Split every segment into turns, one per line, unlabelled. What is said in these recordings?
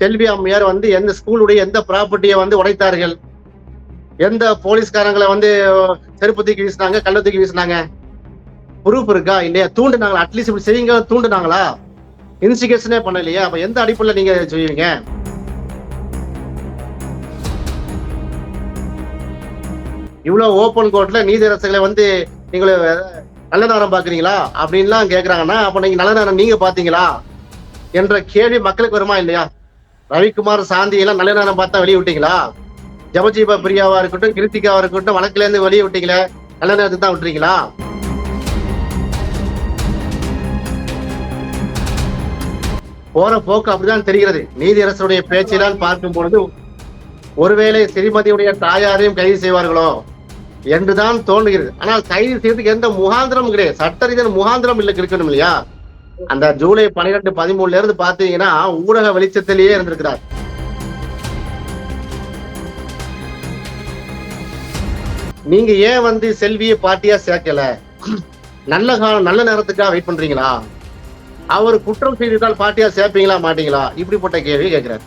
செல்வி அம்மையார் வந்து எந்த ஸ்கூலுடைய எந்த ப்ராப்பர்ட்டியை வந்து உடைத்தார்கள்? எந்த போலீஸ்காரங்களை வந்து செருப்பு தூக்கி வீசினாங்க கள்ள தூக்கி வீசினாங்க? ப்ரூஃப் இருக்கா? இல்லையா? தூண்டுனாங்களா? அட்லீஸ்ட் இப்படி செய்யுங்க தூண்டுனாங்களா? இன்ஸ்டிகேஷனே பண்ணலையா? அப்ப எந்த அடிப்படையில் நீங்க செய்வீங்க? இவ்வளவு ஓப்பன் கோர்ட்ல அரசுகளை வந்து நீங்க நல்ல நேரம் பாக்குறீங்களா அப்படின்லாம் கேக்குறாங்கன்னா அப்ப நீங்க நல்ல நேரம் நீங்க பாத்தீங்களா என்ற கேள்வி மக்களுக்கு வருமா இல்லையா? ரவிக்குமார் சாந்தி எல்லாம் நல்ல நேரம் பார்த்தா வெளியே விட்டீங்களா? ஜபஜீபா பிரியாவா இருக்கட்டும் கிருத்திகாவா இருக்கட்டும் வழக்குல இருந்து வெளியே விட்டீங்களே நல்ல நேரத்துக்கு தான் விட்டுறீங்களா? போற போக்கு அப்படிதான் தெரிகிறது. நீதியரசருடைய பேச்செல்லாம் பார்க்கும் பொழுது ஒருவேளை ஸ்ரீமதியுடைய தாயாரையும் கைது செய்வார்களோ என்றுதான் தோன்றுகிறது. ஆனால் கைது செய்யறதுக்கு எந்த முகாந்திரமும் கிடையாது. சட்ட ரீதியான முகாந்திரம் இல்லை இருக்கணும் இல்லையா? அந்த ஜூலை பன்னிரெண்டு பதிமூணுல இருந்து பாத்தீங்கன்னா ஊடக வெளிச்சத்திலேயே இருந்திருக்கிறார். நீங்க ஏன் வந்து செல்வியை பாட்டியா சேர்க்கல? நல்ல காலம் நல்ல நேரத்துக்காக வெயிட் பண்றீங்களா? அவர் குற்றம் செய்திருந்தால் பாட்டியா சேர்ப்பீங்களா மாட்டீங்களா? இப்படிப்பட்ட கேள்வி கேட்கிறார்.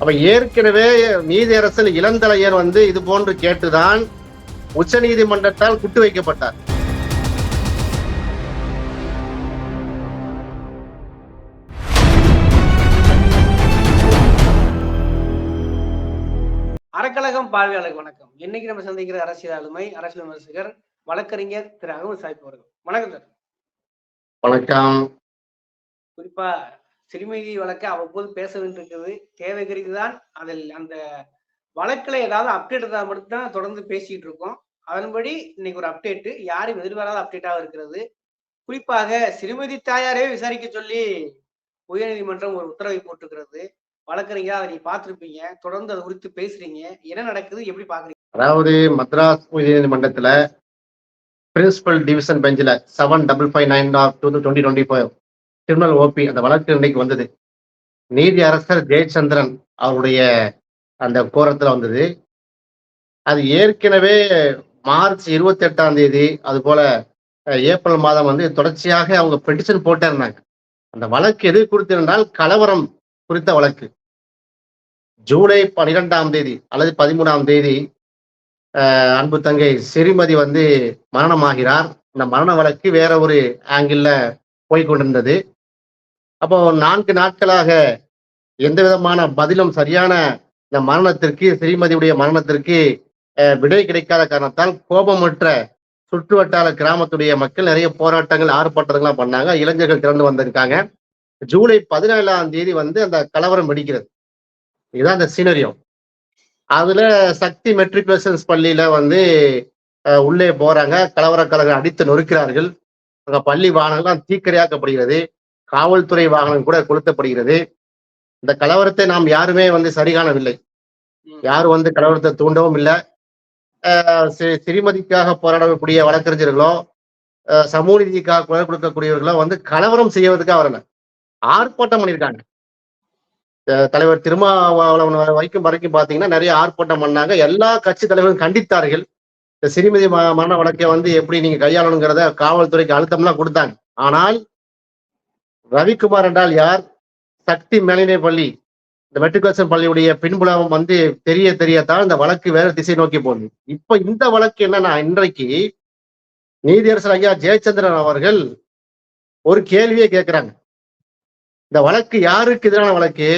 அப்ப ஏற்கனவே நீதியரசன் இளந்தலையர் வந்து இது போன்று கேட்டுதான் உச்ச நீதிமன்றத்தால் குட்டு வைக்கப்பட்டார்.
அறக்கழகம் பார்வையாளருக்கு வணக்கம். இன்னைக்கு நம்ம சந்திக்கிற அரசியல் ஆளுமை அரசியல் விமர்சகர் வழக்கறிஞர் திரு அகமது சாஹிப் அவர்கள். வணக்கம் சார்.
வணக்கம்.
குறிப்பா சிறுமிதி வழக்கு அவ்வப்போது பேச வேண்டியிருக்கிறது. தேவை கருதி தான் அதில் அந்த வழக்குல ஏதாவது அப்டேட் இருந்தால் மட்டும்தான் தொடர்ந்து பேசிட்டு இருக்கோம். அதன்படி இன்னைக்கு ஒரு அப்டேட் யாரும் எதிர்பாராத அப்டேட்டாக இருக்கிறது. குறிப்பாக சிறுமதி தாயாரே விசாரிக்க சொல்லி உயர்நீதிமன்றம் ஒரு உத்தரவை போட்டிருக்கிறது. வளர்க்குறீங்க அதை நீங்க பார்த்துருப்பீங்க. தொடர்ந்து அதை குறித்து பேசுறீங்க. என்ன நடக்குது? எப்படி பாக்குறீங்க
அதாவது மத்ராஸ் உயர்நீதிமன்றத்துல பிரின்சிபல் டிவிஷன் பெஞ்சில் seven double five nine of two twenty twenty five criminal OP அந்த வழக்கு இன்னைக்கு வந்தது. நீதி அரசர் ஜெயச்சந்திரன் அவருடைய அந்த கோரத்தில் வந்தது. அது ஏற்கனவே மார்ச் இருபத்தி எட்டாம் தேதி அது போல ஏப்ரல் மாதம் வந்து தொடர்ச்சியாக அவங்க பெட்டிஷன் போட்டே இருந்தாங்க அந்த வழக்கு எது குறித்து என்றால் கலவரம் குறித்த வழக்கு. ஜூலை பனிரெண்டாம் தேதி அல்லது பதிமூணாம் தேதி அஹ், அன்பு தங்கை செரிமதி வந்து மரணமாகிறார். இந்த மரண வழக்கு வேற ஒரு ஆங்கிள் போய்கொண்டிருந்தது அப்போ நான்கு நாட்களாக எந்த விதமான பதிலும் சரியான இந்த மரணத்திற்கு ஸ்ரீமதியுடைய மரணத்திற்கு விடை கிடைக்காத காரணத்தால் கோபமற்ற சுற்று வட்டார கிராமத்துடைய மக்கள் நிறைய போராட்டங்கள் ஆர்ப்பாட்டங்கள்லாம் பண்ணாங்க. இளைஞர்கள் திறந்து வந்திருக்காங்க. ஜூலை பதினேழாம் தேதி வந்து அந்த கலவரம் வெடிக்கிறது. இதுதான் அந்த சீனரியம் அதுல சக்தி மெட்ரிகுலேஷன்ஸ் பள்ளியில வந்து உள்ளே போறாங்க. கலவர கழகம் அடித்து நொறுக்கிறார்கள். அங்க பள்ளி வாகனங்கள்லாம் தீக்கிரையாக்கப்படுகிறது. காவல்துறை வாகனம் கூட கொளுத்தப்படுகிறது. இந்த கலவரத்தை நாம் யாருமே வந்து சரி காணவில்லை. யாரும் வந்து கலவரத்தை தூண்டவும் இல்லை. சிறுமதிக்காக போராடக்கூடிய வழக்கறிஞர்களோ சமூக நீதிக்காக குரல் கொடுக்கக்கூடியவர்களோ வந்து கலவரம் செய்வதற்காக வரல ஆர்ப்பாட்டம் பண்ணியிருக்காங்க. தலைவர் திருமாவளவன் வரைக்கும் வரைக்கும் பாத்தீங்கன்னா நிறைய ஆர்ப்பாட்டம் பண்ணாங்க. எல்லா கட்சி தலைவரும் கண்டித்தார்கள். இந்த சிறுமதி மரண வழக்கை வந்து எப்படி நீங்க கையாளணுங்கிறத காவல்துறைக்கு அழுத்தம்லாம் கொடுத்தாங்க. ஆனால் ரவிக்குமார் என்றால் யார்? சக்தி மேல்நிலை பள்ளி. இந்த மெட்ரிகுலேஷன் பள்ளியுடைய பின்புலம் வந்து தெரிய தெரியத்தான் இந்த வழக்கு வேற திசை நோக்கி போகுது. இப்ப இந்த வழக்கு என்னன்னா இன்றைக்கு நீதியரசர் ஐயா ஜெயச்சந்திரன் அவர்கள் ஒரு கேள்வியை கேட்கிறாங்க இந்த வழக்கு யாருக்கு எதிரான வழக்கு?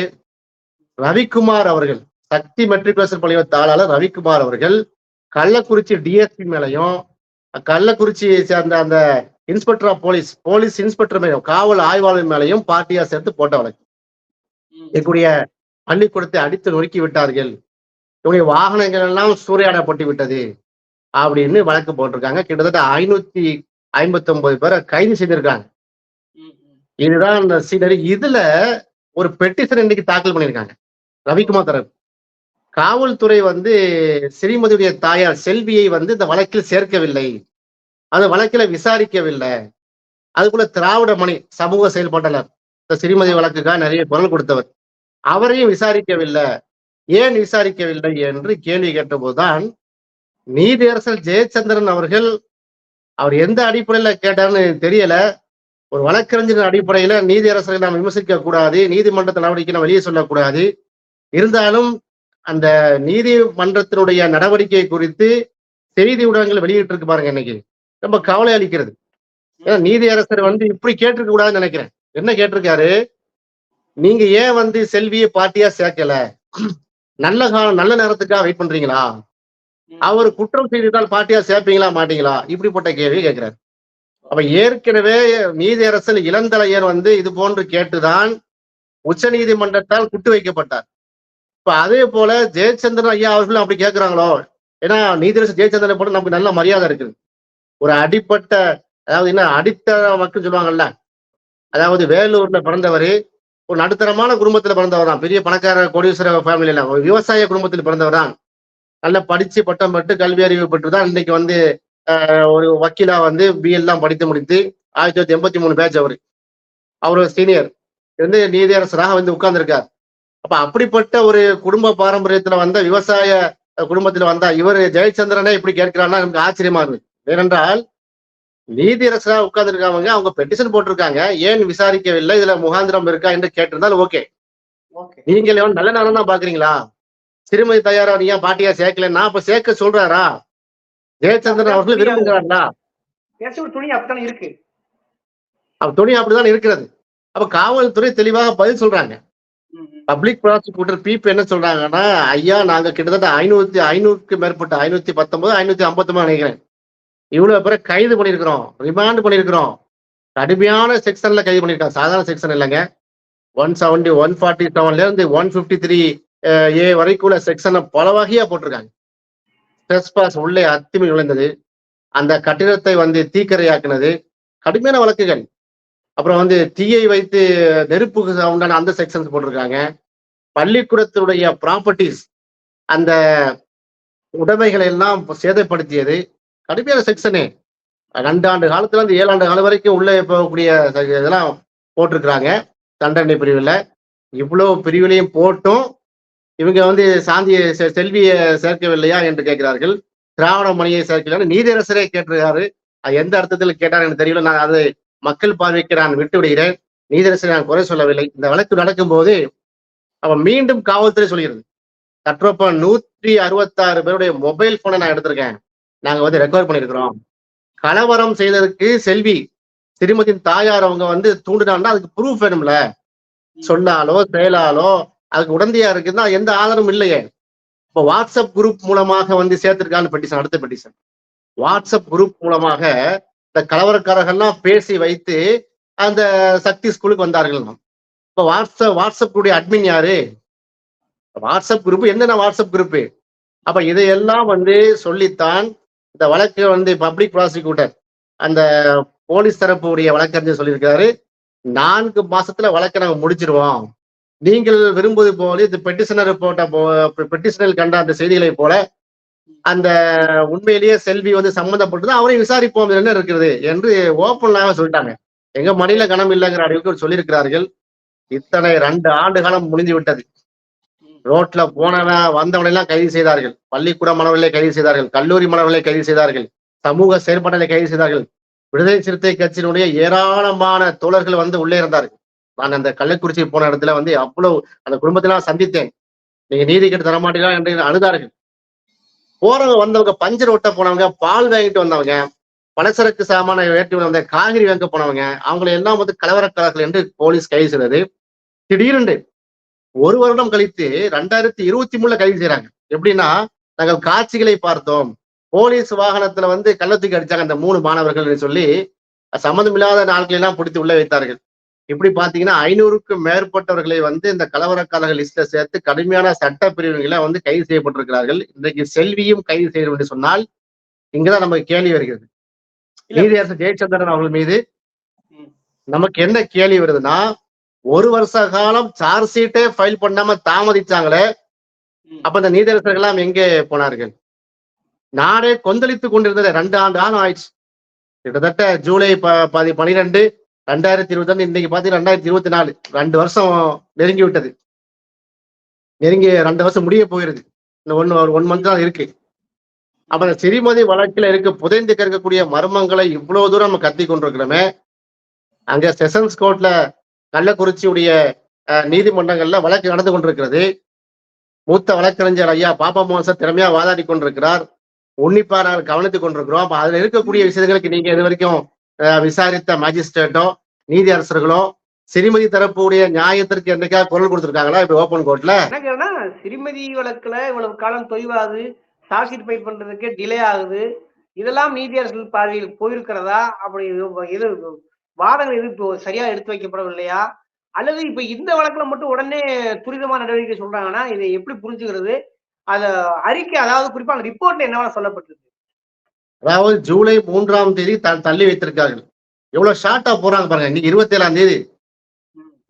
ரவிக்குமார் அவர்கள். சக்தி மெட்ரிகுலேஷன் பள்ளியோட தாளாளர் ரவிக்குமார் அவர்கள். கள்ளக்குறிச்சி டிஎஸ்பி மேலையும் கள்ளக்குறிச்சியை சேர்ந்த அந்த inspector of police police inspector மேலும் காவல் ஆய்வாளர் மேலையும் பார்ட்டியா சேர்த்து போட்ட வழக்கு. எங்களுடைய பள்ளிக்கூடத்தை அடித்து நொறுக்கி விட்டார்கள். இவங்களுடைய வாகனங்கள் எல்லாம் சூறையாடப்பட்டு விட்டது அப்படின்னு வழக்கு போட்டிருக்காங்க. கிட்டத்தட்ட ஐநூத்தி ஐம்பத்தி ஒன்பது பேரை கைது செய்திருக்காங்க. இதுதான் அந்த சீனரி இதுல ஒரு பெட்டிஷன் இன்னைக்கு தாக்கல் பண்ணியிருக்காங்க. ரவிக்குமார் தரப்பு. காவல்துறை வந்து ஸ்ரீமதியுடைய தாயார் செல்வியை வந்து இந்த வழக்கில் சேர்க்கவில்லை. அந்த வழக்கில விசாரிக்கவில்லை. அதுக்குள்ள திராவிட மணி சமூக செயல்பாட்டாளர் இந்த ஸ்ரீமதி வழக்குக்காக நிறைய குரல் கொடுத்தவர். அவரையும் விசாரிக்கவில்லை. ஏன் விசாரிக்கவில்லை என்று கேள்வி கேட்டபோதுதான் நீதியரசர் ஜெயச்சந்திரன் அவர்கள் அவர் எந்த அடிப்படையில கேட்டார்னு தெரியல. ஒரு வழக்கறிஞர் அடிப்படையில நீதியரசரை நாம் விமர்சிக்க கூடாது நீதிமன்றத்தில் நடவடிக்கை வெளியே சொல்லக்கூடாது. இருந்தாலும் அந்த நீதிமன்றத்தினுடைய நடவடிக்கை குறித்து செய்தி ஊடகங்கள் வெளியிட்டு இருக்கு பாருங்க இன்னைக்கு. ரொம்ப கவலை அளிக்கிறது. ஏன்னா நீதியரசர் வந்து இப்படி கேட்டிருக்க கூடாதுன்னு நினைக்கிறேன். என்ன கேட்டிருக்காரு? நீங்க ஏன் வந்து செல்வியை பார்ட்டியா சேர்க்கல? நல்ல காலம் நல்ல நேரத்துக்காக வெயிட் பண்றீங்களா? அவர் குற்றம் செய்தால் பார்ட்டியா சேர்ப்பீங்களா மாட்டீங்களா? இப்படிப்பட்ட கேள்வி கேட்கிறார். அப்ப ஏற்கனவே நீதியரசர் இளந்தலையர் வந்து இது போன்று கேட்டுதான் உச்ச நீதிமன்றத்தால் குட்டு வைக்கப்பட்டார். இப்ப அதே போல ஜெயச்சந்திரன் ஐயா அவர்களும் அப்படி கேட்கிறாங்களோ ஏன்னா நீதியரசர் ஜெயச்சந்திரனை போட்டு நமக்கு நல்ல மரியாதை இருக்குது. ஒரு அடிப்பட்ட அதாவது என்ன அடித்தர மக்கள் சொல்லுவாங்கல்ல? அதாவது வேலூர்ல பிறந்தவர் ஒரு நடுத்தரமான குடும்பத்துல பிறந்தவர் தான். பெரிய பணக்கார கோடீஸ்வர ஃபேமிலியில ஒரு விவசாய குடும்பத்தில் பிறந்தவர் தான். நல்லா படிச்சு பட்டம் பெற்று கல்வி அறிவு பெற்று தான் இன்னைக்கு வந்து ஒரு வக்கீலா வந்து பிஎல்லாம் படித்து முடித்து ஆயிரத்தி தொள்ளாயிரத்தி எண்பத்தி மூணு பேட்ச் அவரு. அவர் சீனியர் வந்து நீதியரசராக வந்து உட்கார்ந்திருக்கார். அப்ப அப்படிப்பட்ட ஒரு குடும்ப பாரம்பரியத்துல வந்த விவசாய குடும்பத்துல வந்தா இவர் ஜெயச்சந்திரனே இப்படி கேட்கிறான்னா நமக்கு ஆச்சரியமா இருக்கு ஏனென்றால் நீதியரசரா உட்கார்ந்துருக்காங்க அவங்க பெட்டிஷன் போட்டிருக்காங்க. ஏன் விசாரிக்கவில்லை? இதுல முகாந்திரம் இருக்கா என்று கேட்டிருந்தால் ஓகே. நீங்கள் நல்ல நேரம் தான் பாக்குறீங்களா சிறுமதி தயாரா நீ ஏன் பாட்டியா சேர்க்கலன்னா? அப்ப சேர்க்க சொல்றாரா? ஜெயச்சந்திரன் அவர்கள் விரும்புகிறார்களா
துணி அப்படித்தானே இருக்கு.
அப்ப துணி அப்படிதான் இருக்கிறது. அப்ப காவல்துறை தெளிவாக பதில் சொல்றாங்க. பப்ளிக் ப்ராசிக்யூட்டர் பீப் என்ன சொல்றாங்கன்னா ஐயா நாங்க கிட்டத்தட்ட ஐநூத்தி ஐநூறுக்கு மேற்பட்ட ஐநூத்தி பத்தொன்பது ஐநூத்தி ஐம்பத்தொன்பது நினைக்கிறேன். இவ்வளவு பேரை கைது பண்ணியிருக்கிறோம் ரிமாண்ட் பண்ணியிருக்கிறோம். கடுமையான செக்ஷன்ல கைது பண்ணியிருக்காங்க. சாதாரண செக்ஷன் இல்லைங்க. ஒன் செவன்டி ஒன் ஃபார்ட்டி செவன்ல இருந்து ஒன் பிப்டி த்ரீ ஏ வரைக்குள்ள செக்ஷனை பல வகையா போட்டிருக்காங்க. டெஸ்பாஸ் பாஸ் உள்ளே அத்துமி நுழைந்தது. அந்த கட்டிடத்தை வந்து தீக்கரையாக்குனது. கடுமையான வழக்குகள். அப்புறம் வந்து தீயை வைத்து நெருப்புக்கு உண்டான அந்த செக்ஷன்ஸ் போட்டிருக்காங்க. பள்ளிக்கூடத்தினுடைய ப்ராப்பர்ட்டிஸ் அந்த உடைமைகளை எல்லாம் சேதப்படுத்தியது. கடுமையான செக்ஷனு ரெண்டு ஆண்டு காலத்துல இருந்து ஏழு ஆண்டு காலம் வரைக்கும் உள்ளே போகக்கூடிய இதெல்லாம் போட்டிருக்கிறாங்க. தண்டனை பிரிவில். இவ்வளோ பிரிவுலையும் போட்டும். இவங்க வந்து சாந்தியை செ- செல்வியை சேர்க்கவில்லையா என்று கேட்கிறார்கள். திராவிட மணியை சேர்க்கல நீதியரசரே கேட்டிருக்காரு. அது எந்த அர்த்தத்தில் கேட்டார் எனக்கு தெரியல. நான் அது மக்கள் பார்வைக்கு நான் விட்டு விடுகிறேன் நீதியரசரை நான் குறை சொல்லவில்லை. இந்த வழக்கு நடக்கும்போது அவன் மீண்டும் காவல்துறை சொல்கிறது. தற்றப்ப நூற்றி அறுபத்தாறு பேருடைய மொபைல் போனை நான் எடுத்திருக்கேன். நாங்க வந்து ரெக்கவர் பண்ணியிருக்கிறோம். கலவரம் செய்ததுக்கு செல்வி திருமதியின் தாயார் அவங்க வந்து தூண்டினான்னா அதுக்கு ப்ரூஃப் வேணும்ல. சொன்னாலோ செயலாலோ அதுக்கு உடந்தையா இருக்குன்னா எந்த ஆதாரமும் இல்லையே. இப்போ வாட்ஸ்அப் குரூப் மூலமாக வந்து சேர்த்திருக்கான்னு பெட்டிஷன் அடுத்த பெட்டிஷன் வாட்ஸ்அப் குரூப் மூலமாக இந்த கலவரக்காரர்கள்லாம் பேசி வைத்து அந்த சக்தி ஸ்கூலுக்கு வந்தார்கள் இப்போ வாட்ஸ்அப் வாட்ஸ்அப் அட்மின் யாரு? வாட்ஸ்அப் குரூப் என்னென்ன வாட்ஸ்அப் குரூப்பு அப்ப இதையெல்லாம் வந்து சொல்லித்தான் இந்த வழக்கு வந்து பப்ளிக் ப்ராசிக்யூட்டர் அந்த போலீஸ் தரப்புடைய வழக்கறிஞர் சொல்லியிருக்காரு நான்கு மாசத்துல வழக்கை நாங்க முடிச்சிருவோம். நீங்கள் விரும்புவது போல இந்த பெட்டிஷனர் போட்ட பெட்டிஷனில் கண்ட அந்த செய்திகளை போல அந்த உண்மையிலேயே செல்வி வந்து சம்மந்தப்பட்டது அவரையும் விசாரிப்போம் என்ன இருக்கிறது என்று ஓப்பன்லாக சொல்லிட்டாங்க. எங்க மணியில கணம் இல்லைங்கிற அளவுக்கு சொல்லியிருக்கிறார்கள். இத்தனை ரெண்டு ஆண்டு காலம் முடிந்து விட்டது. ரோட்ல போனவன் வந்தவனை எல்லாம் கைது செய்தார்கள். பள்ளிக்கூட மாணவர்களை கைது செய்தார்கள். கல்லூரி மாணவர்களை கைது செய்தார்கள். சமூக செயற்பாடுகளை கைது செய்தார்கள். விடுதலை சிறுத்தை கட்சியினுடைய ஏராளமான தோழர்கள் வந்து உள்ளே இருந்தார்கள். நான் அந்த கள்ளக்குறிச்சி போன இடத்துல வந்து அவ்வளவு அந்த குடும்பத்தெல்லாம் சந்தித்தேன். நீங்க நீதி கேட்டு தரமாட்டீங்களா என்று அழுதார்கள். போறவங்க வந்தவங்க பஞ்சர் ஒட்ட போனவங்க பால் வாங்கிட்டு வந்தவங்க பலசரக்கு சாமான வேட்டி வந்த காய்கறி வாங்க போனவங்க அவங்களை எல்லாம் வந்து கலவரக்காரர்கள் என்று போலீஸ் கைது செய்தது. திடீரென்று ஒரு வருடம் கழித்து ரெண்டாயிரத்தி இருபத்தி மூணுல கைது செய்யறாங்க. எப்படின்னா நாங்கள் காட்சிகளை பார்த்தோம். போலீஸ் வாகனத்துல வந்து கள்ளத்துக்கு அடிச்சாங்க அந்த மூணு மாணவர்கள் சொல்லி சம்மந்தமில்லாத நாட்களை எல்லாம் பிடித்து உள்ள வைத்தார்கள். இப்படி பாத்தீங்கன்னா ஐநூறுக்கும் மேற்பட்டவர்களை வந்து இந்த கலவரக்காரர்கள் லிஸ்ட்ல சேர்த்து கடுமையான சட்ட பிரிவுகளை வந்து கைது செய்யப்பட்டிருக்கிறார்கள் இன்றைக்கு செல்வியும் கைது செய்யணும் என்று சொன்னால் இங்கதான் நமக்கு கேள்வி வருகிறது. நீதியரசர் ஜெயச்சந்திரன் அவர்கள் மீது. நமக்கு என்ன கேள்வி வருதுன்னா ஒரு வருஷ காலம் சார்ஜ் ஷீட்டே ஃபைல் பண்ணாம தாமதிச்சாங்களே. அப்ப இந்த நீதியரசர்கள் எல்லாம் எங்கே போனார்கள் நாடே கொந்தளித்து கொண்டிருந்தது ரெண்டு ஆண்டு காலம் ஆயிடுச்சு கிட்டத்தட்ட ஜூலை ப- பதி பனிரெண்டு ரெண்டாயிரத்தி இருபத்தி ரெண்டு இன்னைக்கு பாத்தீங்கன்னா ரெண்டாயிரத்தி இருபத்தி நாலு. ரெண்டு வருஷம் நெருங்கி விட்டது. நெருங்கி ரெண்டு வருஷம் முடிய போயிருது. இந்த ஒன்று ஒரு ஒன் மந்த் தான் இருக்கு. அப்ப அந்த சிறுமதி வழக்கில் இருக்க புதைந்து கிடக்கக்கூடிய மர்மங்களை இவ்வளவு தூரம் நம்ம கத்தி கொண்டிருக்கிறோமே அங்க செஷன்ஸ் கோர்ட்ல கள்ளக்குறிச்சியுடைய நீதிமன்றங்களில் நீதிமன்றங்கள்ல வழக்கு நடந்து கொண்டிருக்கிறது. மூத்த வழக்கறிஞர் ஐயா பாபா மோசன் திறமையா வாதாடி கொண்டிருக்கிறார். உன்னிப்பா நாங்கள் கவனித்துக் கொண்டிருக்கிறோம். அப்ப அதுல இருக்கக்கூடிய விஷயங்களுக்கு நீங்க இது வரைக்கும் விசாரித்த மேஜிஸ்ட்ரேட்டோ நீதியரசர்களோ சிறுமதி தரப்புடைய நியாயத்திற்கு என்னைக்கா குரல் கொடுத்திருக்காங்களா? இப்ப ஓபன் கோர்ட்ல
என்ன சிறுமதி வழக்குல இவ்வளவு காலம் தொய்வாகுது சார்ஜ் ஃபைல் பண்றதுக்கு டிலே ஆகுது இதெல்லாம் நீதியரசர்கள் பார்வையில் போயிருக்கிறதா? அப்படி இது- இது வாதங்கள் எது இப்போ சரியா எடுத்து வைக்கப்படவில்லையா? அல்லது இப்ப இந்த வழக்குல மட்டும் உடனே துரிதமான நடவடிக்கை சொல்றாங்கன்னா இதை எப்படி புரிஞ்சுக்கிறது? அத அறிக்கை அதாவது குறிப்பா அந்த ரிப்போர்ட்ல என்னவா சொல்லப்பட்டிருக்கு.
அதாவது ஜூலை மூன்றாம் தேதி தள்ளி வைத்திருக்கார்கள் எவ்வளவு ஷார்ட்டா போறாங்க பாருங்க இன்னைக்கு இருபத்தி ஏழாம் தேதி.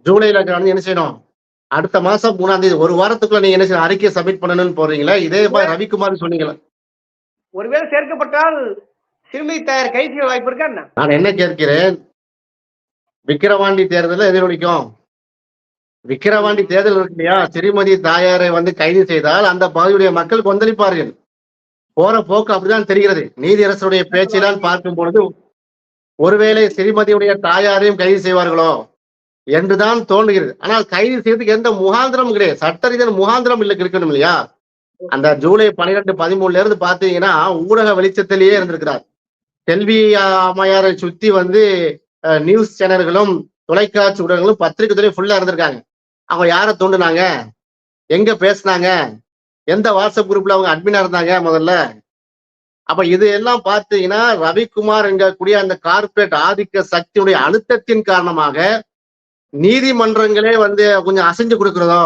ஜூலைல வந்து என்ன செய்யணும்? அடுத்த மாசம் மூணாம் தேதி ஒரு வாரத்துக்குள்ள நீங்க என்ன செய்யணும்? அறிக்கையை சப்மிட் பண்ணணும்னு போறீங்களா? இதே மாதிரி ரவிக்குமார் சொன்னீங்களா?
ஒருவேளை சேர்க்கப்பட்டால் சிறுமதி தயார் கைது வாய்ப்பு இருக்கா என்ன?
நான் என்ன கேட்கிறேன்? விக்கிரவாண்டி தேர்தலில் எதிரொலிக்கும் விக்கிரவாண்டி தேர்தல் இருக்கு இல்லையா? திருமதி தாயாரை வந்து கைது செய்தால் அந்த பகுதியுடைய மக்கள் கொந்தளிப்பார்கள். போற போக்கு அப்படிதான் தெரிகிறது. நீதியரசருடைய பேச்செல்லாம் பார்க்கும் பொழுது ஒருவேளை ஸ்ரீமதியுடைய தாயாரையும் கைது செய்வார்களோ? என்றுதான் தோன்றுகிறது. ஆனால் கைது செய்யறதுக்கு எந்த முகாந்திரமும் கிடையாது. சட்ட ரீதியான முகாந்திரம் இல்லை இருக்கணும் இல்லையா? அந்த ஜூலை பன்னிரெண்டு பதிமூணுல இருந்து பாத்தீங்கன்னா ஊடக வெளிச்சத்திலேயே இருந்திருக்கிறார். செல்வி அம்மையாரை சுத்தி வந்து அஹ், நியூஸ் சேனல்களும் தொலைக்காட்சி ஊடகங்களும் பத்திரிகை துறையும் ஃபுல்லா இருந்திருக்காங்க. அவங்க யாரை தூண்டுனாங்க? எங்க பேசுனாங்க? எந்த வாட்ஸ்அப் குரூப்ல அவங்க அட்மினா இருந்தாங்க முதல்ல? அப்ப இது எல்லாம் பார்த்தீங்கன்னா ரவிக்குமார் என்கக்கூடிய அந்த கார்ப்பரேட் ஆதிக்க சக்தியுடைய அழுத்தத்தின் காரணமாக நீதிமன்றங்களே வந்து கொஞ்சம் அசைஞ்சு கொடுக்கிறதோ?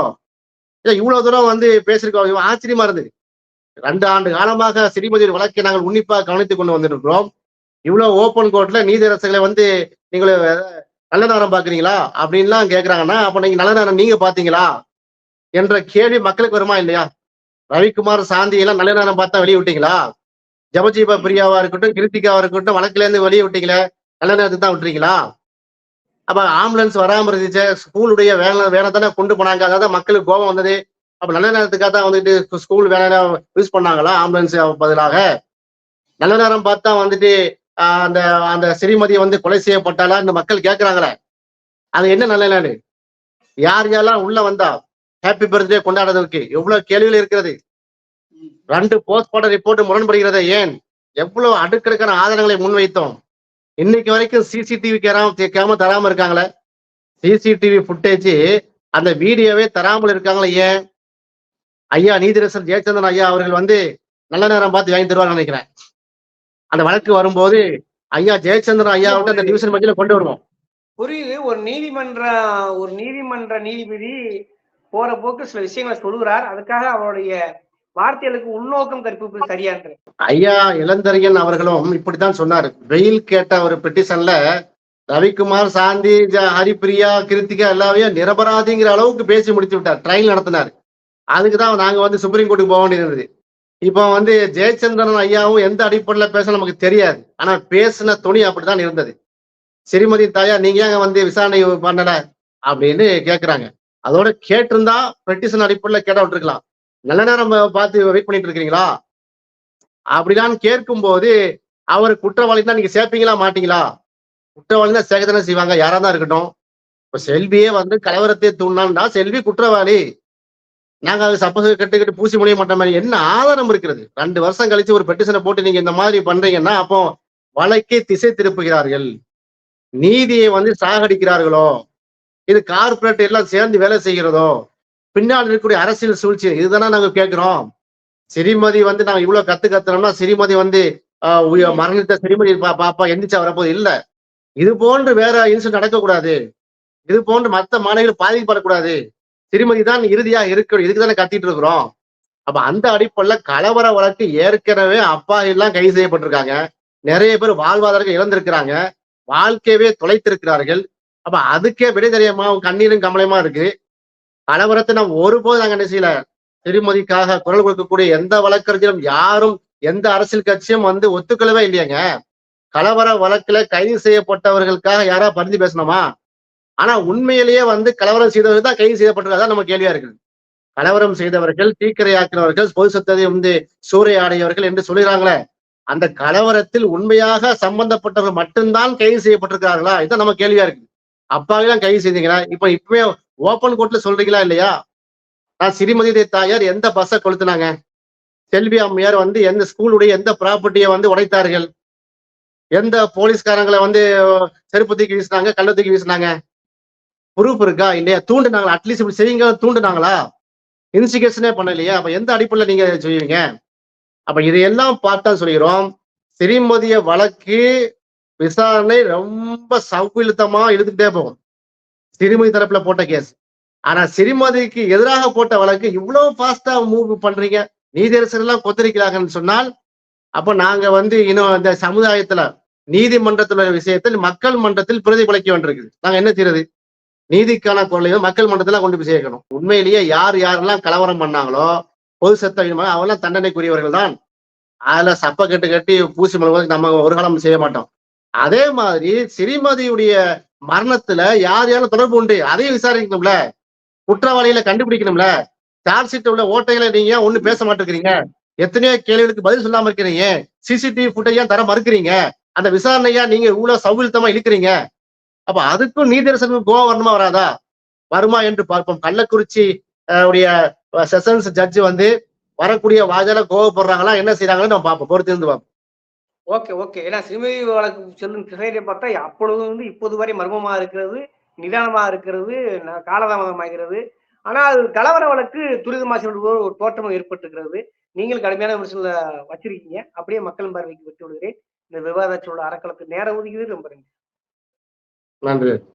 இல்ல இவ்வளவு தூரம் வந்து பேசியிருக்கோம் இவன் ஆச்சரியமா இருந்தது. ரெண்டு ஆண்டு காலமாக ஸ்ரீமதி வழக்கை நாங்கள் உன்னிப்பாக கவனித்துக் கொண்டு வந்திருக்கிறோம். இவ்வளவு ஓப்பன் கோர்ட்ல நீதியரசுகளை வந்து நீங்கள் நல்ல நேரம் பாக்குறீங்களா அப்படின்லாம் கேக்குறாங்கன்னா அப்ப நீங்க நல்ல நேரம் நீங்க பாத்தீங்களா என்ற கேள்வி மக்களுக்கு வருமா இல்லையா? ரவிக்குமார் சாந்தி எல்லாம் நல்ல நேரம் பார்த்தா வெளியே விட்டீங்களா? ஜபஜீப பிரியாவா இருக்கட்டும் கிருத்திகாவா இருக்கட்டும் வழக்குல இருந்து வெளியே விட்டீங்களே நல்ல நேரத்துக்கு தான் விட்டுறீங்களா? அப்ப ஆம்புலன்ஸ் வராம இருந்துச்சு ஸ்கூலுடைய வேலை வேலை தானே கொண்டு போனாங்க அதாவது மக்களுக்கு கோபம் வந்தது. அப்ப நல்ல நேரத்துக்காக தான் வந்துட்டு ஸ்கூல் வேலை யூஸ் பண்ணாங்களா ஆம்புலன்ஸ் பதிலாக? நல்ல நேரம் பார்த்தா வந்துட்டு அந்த அந்த ஸ்ரீமதி வந்து கொலை செய்யப்பட்டாலா இந்த மக்கள் கேட்கறாங்களே அது என்ன நல்ல நாடு? யார் யாரெல்லாம் உள்ள வந்தா? ஹாப்பி பர்த்டே கொண்டாடுறதுக்கு எவ்வளவு கேள்விகள் இருக்கிறது. ரெண்டு போஸ்ட் போஸ்ட்மார்டம் ரிப்போர்ட் முரண்படுகிறது. ஏன்? எவ்வளவு அடுக்கடுக்கான ஆதாரங்களை முன்வைத்தோம். இன்னைக்கு வரைக்கும் சிசிடிவி கேமரா கேம தராம இருக்காங்களே. சிசிடிவி ஃபுட்டேஜ் அந்த வீடியோவே தராமல் இருக்காங்களே. ஏன்? ஐயா நீதிரசர் ஜெயச்சந்திரன் ஐயா அவர்கள் வந்து நல்ல நேரம் பார்த்து வாங்கி தருவார் நினைக்கிறேன். அந்த வழக்கு வரும்போது ஐயா ஜெயச்சந்திரன் ஐயா வந்து அந்த டிவிஷன் பட்ஜெட்ல கொண்டு வருவோம்.
புரியுது. ஒரு நீதிமன்ற ஒரு நீதிமன்ற நீதிபதி போற போக்கு சில விஷயங்களை சொல்லுகிறார். அதுக்காக அவருடைய வார்த்தைகளுக்கு உள்நோக்கம் கற்பிப்பது சரியான்று
ஐயா இளந்தரையன் அவர்களும் இப்படித்தான் சொன்னார். வெயில் கேட்ட ஒரு பெட்டிஷன்ல ரவிக்குமார் சாந்தி ஜ- ஹரிப்பிரியா கிருத்திகா எல்லாவையும் நிரபராதிங்கிற அளவுக்கு பேசி முடிச்சு விட்டார். ட்ரையல் நடத்தினார். அதுக்கு தான் நாங்க வந்து சுப்ரீம் கோர்ட்டுக்கு போக வேண்டியது இப்போ வந்து ஜெயச்சந்திரன் ஐயாவும் எந்த அடிப்படையில பேச நமக்கு தெரியாது. ஆனா பேசின துணி அப்படித்தான் இருந்தது. ஸ்ரீமதி தாயா நீங்க ஏங்க வந்து விசாரணை பண்ணல? அப்படின்னு கேக்குறாங்க. அதோட கேட்டிருந்தா பெட்டிஷன் அடிப்படையில் கேட்ட விட்டுருக்கலாம். நல்ல நேரம் பார்த்து வெயிட் பண்ணிட்டு இருக்கிறீங்களா அப்படிலாம் கேட்கும் போது அவர் குற்றவாளி தான் நீங்க சேர்ப்பீங்களா மாட்டீங்களா? குற்றவாளி தான் சேர்க்கத்தானே செய்வாங்க யாரா தான் இருக்கட்டும். இப்ப செல்வியே வந்து கலவரத்தை தூண்டாண்டா செல்வி குற்றவாளி. நாங்க அது சப்போஸ் கட்டுக்கிட்டு பூசி முடிய மாட்டோம் மாதிரி என்ன ஆதாரம் இருக்கிறது? ரெண்டு வருஷம் கழிச்சு ஒரு பெட்டிஷனை போட்டு நீங்க இந்த மாதிரி பண்றீங்கன்னா அப்போ வழக்கை திசை திருப்புகிறார்கள். நீதியை வந்து சாகடிக்கிறார்களோ? இது கார்பரேட் எல்லாம் சேர்ந்து வேலை செய்கிறதோ பின்னால் இருக்கக்கூடிய அரசியல் சூழ்ச்சி இதுதானே நாங்க கேட்கிறோம். சிறிமதி வந்து நாங்க இவ்வளவு கத்து கத்துறோம்னா சிறிமதி வந்து மரணித்த சிறிமதி பாப்பா எந்திரிச்சா வரப்போது இல்ல. இது போன்று வேற இன்சிடென்ட் நடக்கக்கூடாது. இது போன்று மத்த மாணவிகள் பாதிக்கப்படக்கூடாது. திருமதி தான் இறுதியா இருக்கணும். இதுக்கு தானே கத்திட்டு இருக்கிறோம். அப்ப அந்த அடிப்படையில கலவர வழக்கு ஏற்கனவே அப்பா எல்லாம் கைது செய்யப்பட்டிருக்காங்க. நிறைய பேர் வாழ்வாதாரங்கள் இழந்திருக்கிறாங்க. வாழ்க்கையவே தொலைத்திருக்கிறார்கள். அப்ப அதுக்கே விடை தெரியாம கண்ணீரும் கமலையுமா இருக்கு. கலவரத்தை நாம் ஒருபோது நாங்க என்ன செய்யல? திருமதிக்காக குரல் கொடுக்கக்கூடிய எந்த வழக்கறிஞரும் யாரும் எந்த அரசியல் கட்சியும் வந்து ஒத்துக்கொள்ளவே இல்லையாங்க. கலவர வழக்குல கைது செய்யப்பட்டவர்களுக்காக யாரா பரிந்து பேசணுமா? ஆனா உண்மையிலேயே வந்து கலவரம் செய்தவர்கள் தான் கைது செய்யப்பட்டிருக்கா? நம்ம கேள்வியா இருக்குது. கலவரம் செய்தவர்கள் தீக்கிரையாக்கினவர்கள் பொது சத்தத்தை வந்து சூறையாடையவர்கள் என்று சொல்லுகிறாங்களே அந்த கலவரத்தில் உண்மையாக சம்பந்தப்பட்டவர்கள் மட்டும்தான் கைது செய்யப்பட்டிருக்கார்களா இதுதான் நம்ம கேள்வியா இருக்குது. அப்பாவையும் கைது செய்தீங்களா இப்ப இப்பவே ஓப்பன் கோர்ட்ல சொல்றீங்களா இல்லையா? நான் சிறுமதி தாயார் எந்த பஸ்ஸை கொளுத்துனாங்க? செல்வி அம்மையார் வந்து எந்த ஸ்கூலுடைய எந்த ப்ராப்பர்ட்டியை வந்து உடைத்தார்கள்? எந்த போலீஸ்காரங்களை வந்து செருப்பு தூக்கி வீசினாங்க கள்ள தூக்கி வீசினாங்க? ப்ரூஃப் இருக்கா இல்லையா? தூண்டுனாங்களா? அட்லீஸ்ட் இப்படி செய்யுங்க தூண்டுனாங்களா? இன்வெஸ்டிகேஷனே பண்ணலையா? அப்ப எந்த அடிப்படையில் நீங்க செய்வீங்க? அப்ப இதையெல்லாம் பார்த்தா சொல்கிறோம் சிறுமதிய வழக்கு விசாரணை ரொம்ப சவுக்குழுத்தமா இழுத்துக்கிட்டே போகும். சிறுமதி தரப்புல போட்ட கேஸ். ஆனா சிறுமதிக்கு எதிராக போட்ட வழக்கு இவ்வளவு ஃபாஸ்டா மூவ் பண்றீங்க. நீதியரசர் எல்லாம் கொத்தரிக்கிறாங்கன்னு சொன்னால் அப்ப நாங்க வந்து இன்னும் இந்த சமுதாயத்துல நீதிமன்றத்துல விஷயத்தில் மக்கள் மன்றத்தில் பிரதிபலிக்க வேண்டியிருக்குது நாங்க என்ன செய்யறது நீதிக்கான குரலையும் மக்கள் மன்றத்துல கொண்டு போய் சேர்க்கணும். உண்மையிலேயே யார் யாரெல்லாம் கலவரம் பண்ணாங்களோ பொது சத்த அவெல்லாம் தண்டனைக்குரியவர்கள் தான். அதுல சப்ப கட்டு கட்டி பூசி மலர்வதற்கு நம்ம ஒரு காலம் செய்ய மாட்டோம். அதே மாதிரி ஸ்ரீமதியுடைய மரணத்துல யார் யாரும் தொடர்பு உண்டு? அதையும் விசாரிக்கணும்ல. குற்றவாளிகளை கண்டுபிடிக்கணும்ல. சார்ஜ் ஷீட் உள்ள ஓட்டைகளை நீங்க ஏன் ஒண்ணு பேச மாட்டேங்கிறீங்க? எத்தனையோ கேள்விகளுக்கு பதில் சொல்லாம இருக்கிறீங்க. சிசிடிவி ஃபுட்டேஜ் தர மறுக்கிறீங்க? அந்த விசாரணையா நீங்க இவ்வளவு சௌகரியத்தமா இழுக்கிறீங்க? அப்ப அதுக்கும் நீதிரசனுக்கு கோவம் வரணுமா வராதா? வருமா என்று பார்ப்போம். கள்ளக்குறிச்சி உடைய செஷன்ஸ் ஜட்ஜ் வந்து வரக்கூடிய வாஜால கோவப்படுறாங்களா? என்ன செய்யறாங்கன்னு நம்ம பார்ப்போம். பொறுத்திருந்து பார்ப்போம்.
Okay okay. ஏன்னா சிறுமதி வழக்கு செல்லும் திசையை பார்த்தா அப்பொழுது வந்து இப்போது வரை மர்மமா இருக்கிறது நிதானமா இருக்கிறது ந- காலதாமதமாகிறது. ஆனால் அது கலவர வழக்கு துரிதமாக செல்வது ஒரு தோற்றமும் ஏற்பட்டிருக்கிறது. நீங்கள் கடுமையான விமர்சனங்களை வச்சிருக்கீங்க. அப்படியே மக்கள் பார்வைக்கு விட்டு விடுகிறேன் இந்த விவாதச்சோட அறக்களத்துக்கு நேரம் ஒதுக்கியது ரொம்ப நன்றி.
நன்றி.